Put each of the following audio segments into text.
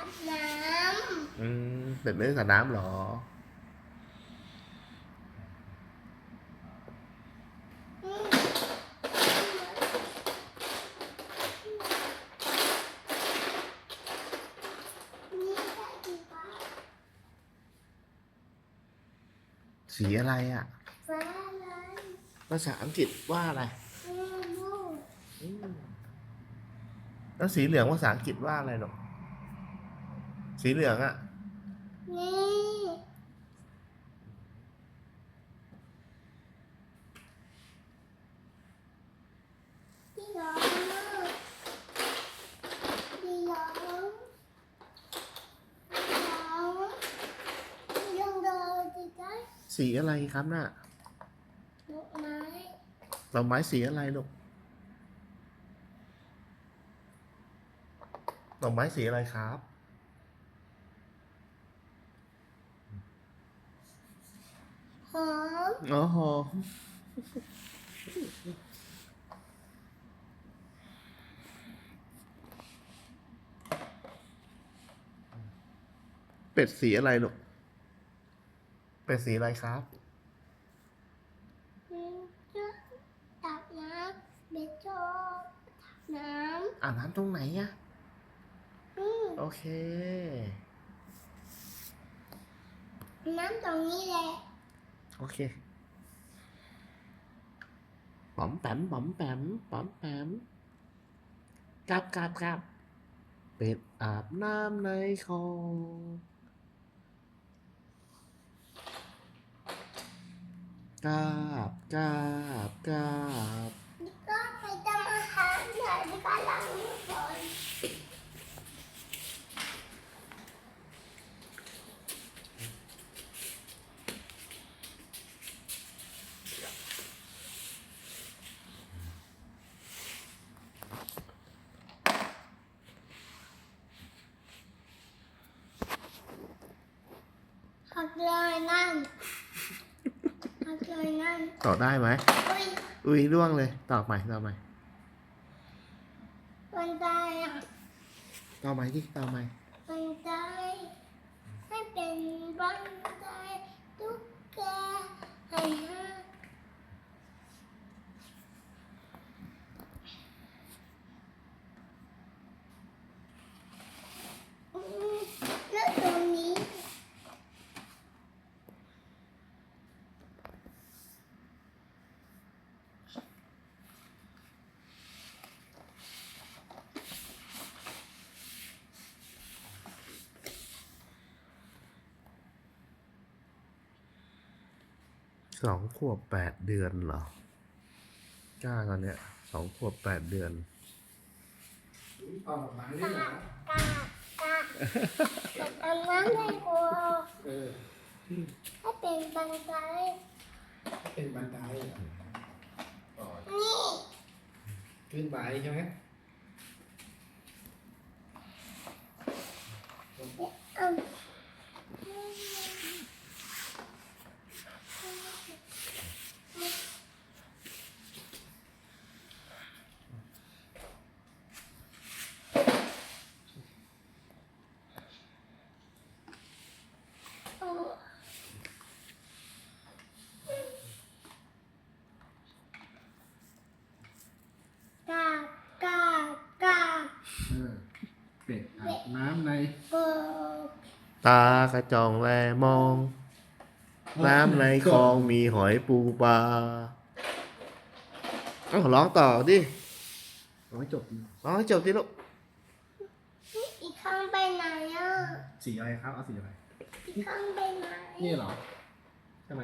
จับน้อืมเป็ดไม่ได้สระน้ำเหรอำอืมนี่ได้กี่บาทสีอะไรอะ ฟ้าเลยภาษาอังกฤษว่าอะไรอืมลูก อืมแล้วสีเหลืองภาษาอังกฤษว่าอะไรหรอก สีเหลืองอะนี่พี่น้องพี่น้องร้องยังเดินจะสีอะไรครับน่ะดอกไม้ดอกไม้สีอะไรลูกดอกไม้สีอะไรครับ ห อมโอ้โหเป็ดสีอะไรลูกเป็ดสีอะไรครับจะตักน้ำเบจอตักน้อ่านน้ำตรงไหนอะำอืมโอเค น้ำตรงนี้แหละ โอเค ป๋อมแปมป๋อมแปมป๋อมแปมกลับกลับกลับเป็ดอาบน้ำในคลองกราบกราบกราบ นี่ก็ไปทำอาหารหน่อยนี่ก็ล้างมือก่อน หัก เลยนั่นหักเลยนั่นต่อได้ไหมอุ้ยอุ้ยร่วงเลยต่อใหม่ต่อใหม่บันไดอะต่อใหม่ดิต่อใหม่บันไดให้เป็นบันไดตุ๊กแกให้ห้าอืมแล้วตรงนี้ สองขวบแปดเดือนเหรอจ้าตอนเนี้ยสองขวบแปดเดือนออกมาได้เหรอกากาอันนั้นให้กูเออให้เป็นบันไดเป็นบันไดเหรอต่อนี่ขึ้นไปใช่ไหมเอาเอากากากา เออเป็ดอาบ น้ำในเบิกตากระจองแลมอง น้ำในคลองมีหอยปูปลาเอ้าร้องต่อดิเอาไว้จบร้องให้จบดิลูกอีกข้างไปไหนอะสีอะไรครับเอาสีอะไรอีกข้างไปไหนนี่เหรอใช่ไหม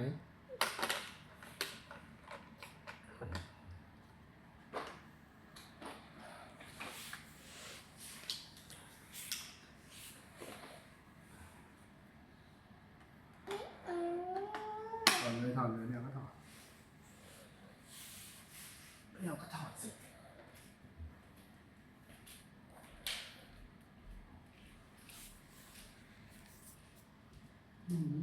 อืม ถอดเลยถอดเลยเนี่ยก็ถอดเนี่ยก็ถอดสิอืม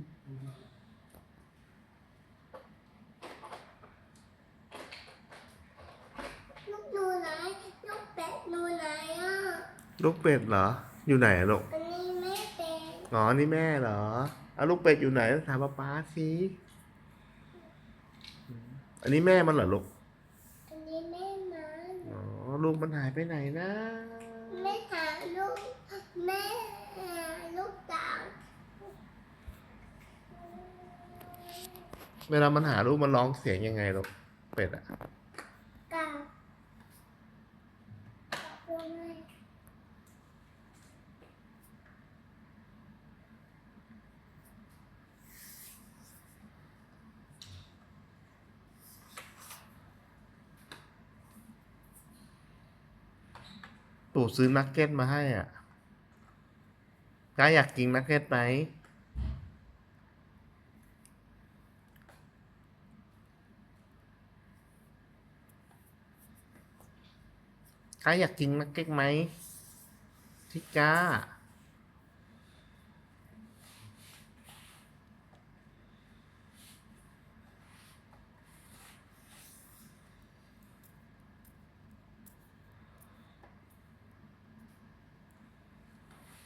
ลูกดูไหนลูกเป็ดดูไหนอะ ลูกเป็ดเหรอ อยู่ไหนอะลูกอันนี้ไม่เป็น อ๋อนี่แม่เหรอเอาลูกเป็ดอยู่ไหนถามป๊าป๊าสิ อันนี้แม่มันเหรอลูก อันนี้แม่มันอ๋อ ลูกมันหายไปไหนนะ แม่หาลูก แม่หาลูกเต่าเวลามันหาลูกมันร้องเสียงยังไงลูกเป็ดอะ กับกับลูกแม่ ปู่ซื้อนักเก็ตมาให้อะกายอยากกินนักเก็ตไหมกายอยากกินนักเก็ตไหมทิก้า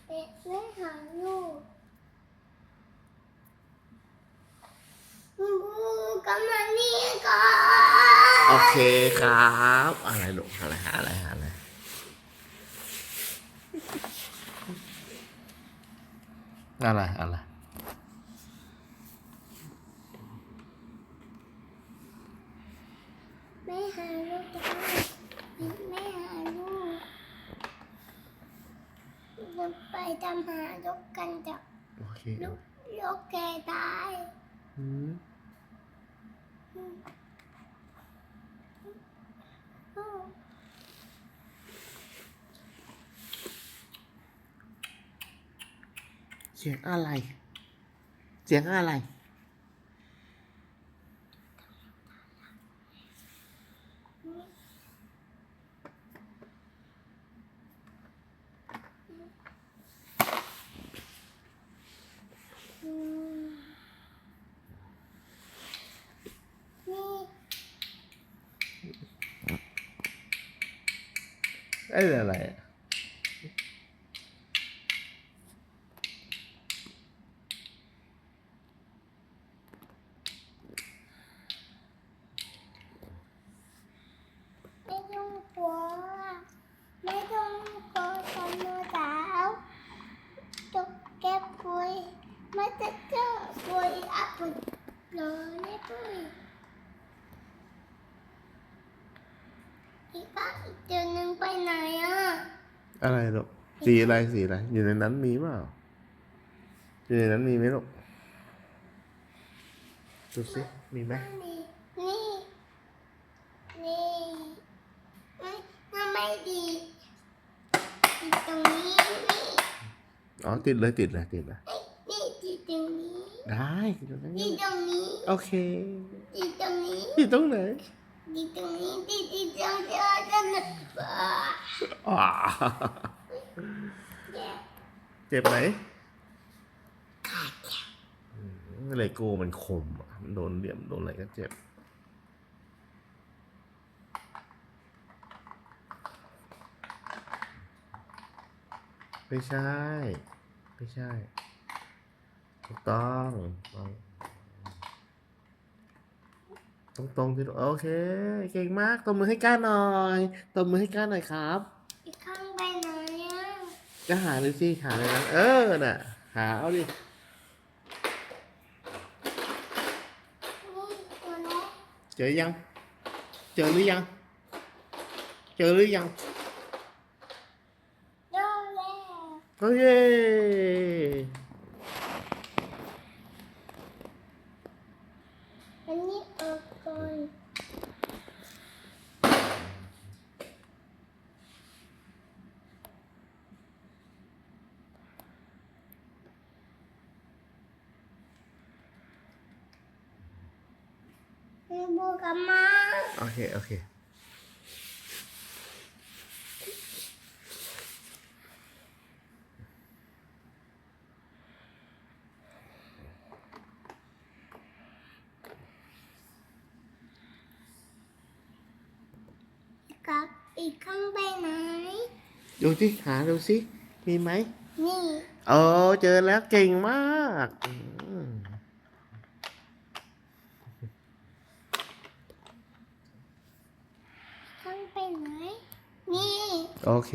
เด็กแม่หาลูกบูกำลังนี่ก่อนโอเคครับ อะไรลูกอะไรหาอะไรหาอะไรอะไรอะไรแม่หาลูกจ้าแม่หาลูก จะไปตามหาลูกกันจ้ะโอเคลูกลูกแกตายอืมลูกเสียงอะไร เสียงอะไร อืมนี่ เอ้ยอะไรอะ ไม่ต้องกลัวไม่ต้องกลัวฉันมือสาวตกแก้ปุยไม่จะเจอปุยอับปุยเลยไม่ปุย อีกอันอีกตัวหนึ่งไปไหนอะ อะไรลูกสีอะไรสีอะไรอยู่ในนั้นมีเปล่าอยู่ในนั้นมีไหมลูกดูสิมีไหมนี่นี่นี่ไม่น่าไม่ดีติดตรงนี้นี่อ๋อติดเลยติดเลยติดเลยนี่ติดตรงนี้ได้ติดตรงนั้นติดตรงนี้โอเคติดตรงนี้ติดตรงไหนติ ดิตรงนี้ติดติดตรงนี้ตรงนี้อ่าอ่าเจ็บไหมอืมเลโก้มันคมอะมันโดนเหลี่ยมโดนอะไรก็เจ็บ ไม่ใช่ ไม่ใช่ถูกต้องต รงตรงๆที่โอเค เก่งมากตบมือให้ก้าหน่อยตบมือให้ก้าหน่อยครับ อีกข้างไปไหนอะก็หาดูสิหาในนั้นเออน่ะ หาเอาดินี่ตัวนี้เจอยัง เจอหรือยัง เจอหรือยังโดนแล้วโอเค อันนี้ออกก่อน นี่บูกับมาโอเค โอเค กับอีกข้างไปไหน ดูสิหาดูสิมีไหมนี่ เออเจอแล้วเก่งมากอืม ต้องไปไหน นี่ โอเค